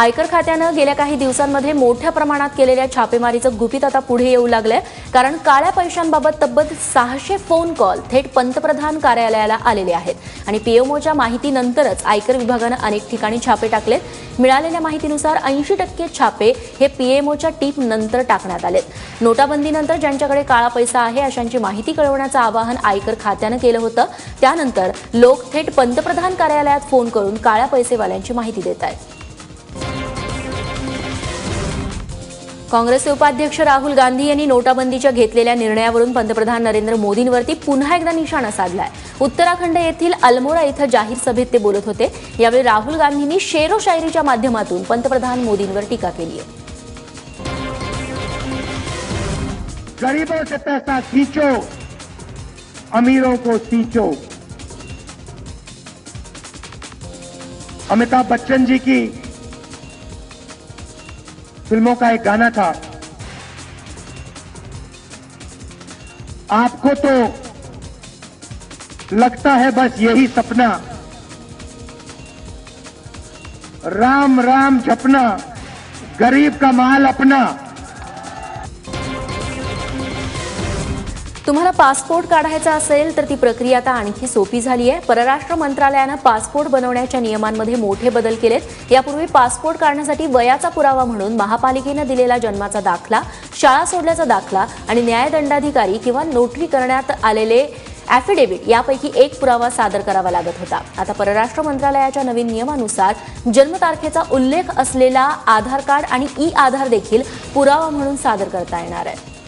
आयकर खात्यानं गेल्या काही दिवसांमध्ये मोठ्या प्रमाणात केलेल्या छापेमारीचं गुपित आता पुढे येऊ लागलंय. कारण काळ्या पैशांबाबत तब्बल सहाशे फोन कॉल थेट पंतप्रधान कार्यालयाला आलेले आहेत. आणि पीएमओच्या माहितीनंतरच आयकर विभागानं अनेक ठिकाणी छापे टाकलेत. मिळालेल्या माहितीनुसार ऐंशी टक्के छापे हे पीएमओच्या टीप नंतर टाकण्यात आलेत. नोटाबंदीनंतर ज्यांच्याकडे काळा पैसा आहे अशांची माहिती कळवण्याचं आवाहन आयकर खात्यानं केलं होतं. त्यानंतर लोक थेट पंतप्रधान कार्यालयात फोन करून काळ्या पैसेवाल्यांची माहिती देत आहेत काँग्रेसचे उपाध्यक्ष राहुल गांधी यांनी नोटाबंदीच्या घेतलेल्या निर्णयावरून पंतप्रधान नरेंद्र मोदींवरती पुन्हा एकदा निशाणा साधलाय. उत्तराखंड येथील अल्मोडा इथं जाहीर सभेत ते बोलत होते. यावेळी राहुल गांधींनी शेरो शायरीच्या माध्यमातून पंतप्रधान मोदींवर टीका केली आहे. गरीबों से पैसा खींचो अमीरों को सींचो। अमिताभ बच्चन जी की फ़िल्मों का एक गाना था। आपको तो लगता है बस यही सपना। राम राम झपना, गरीब का माल अपना। तुम्हाला पासपोर्ट काढायचा असेल तर ती प्रक्रिया आता आणखी सोपी झाली आहे. परराष्ट्र मंत्रालयानं पासपोर्ट बनवण्याच्या नियमांमध्ये मोठे बदल केलेत. यापूर्वी पासपोर्ट काढण्यासाठी वयाचा पुरावा म्हणून महापालिकेनं दिलेला जन्माचा दाखला शाळा सोडल्याचा दाखला आणि न्यायदंडाधिकारी किंवा नोटरी करण्यात आलेले ॲफिडेव्हिट यापैकी एक पुरावा सादर करावा लागत होता. आता परराष्ट्र मंत्रालयाच्या नवीन नियमानुसार जन्मतारखेचा उल्लेख असलेला आधार कार्ड आणि ई आधार देखील पुरावा म्हणून सादर करता येणार आहे.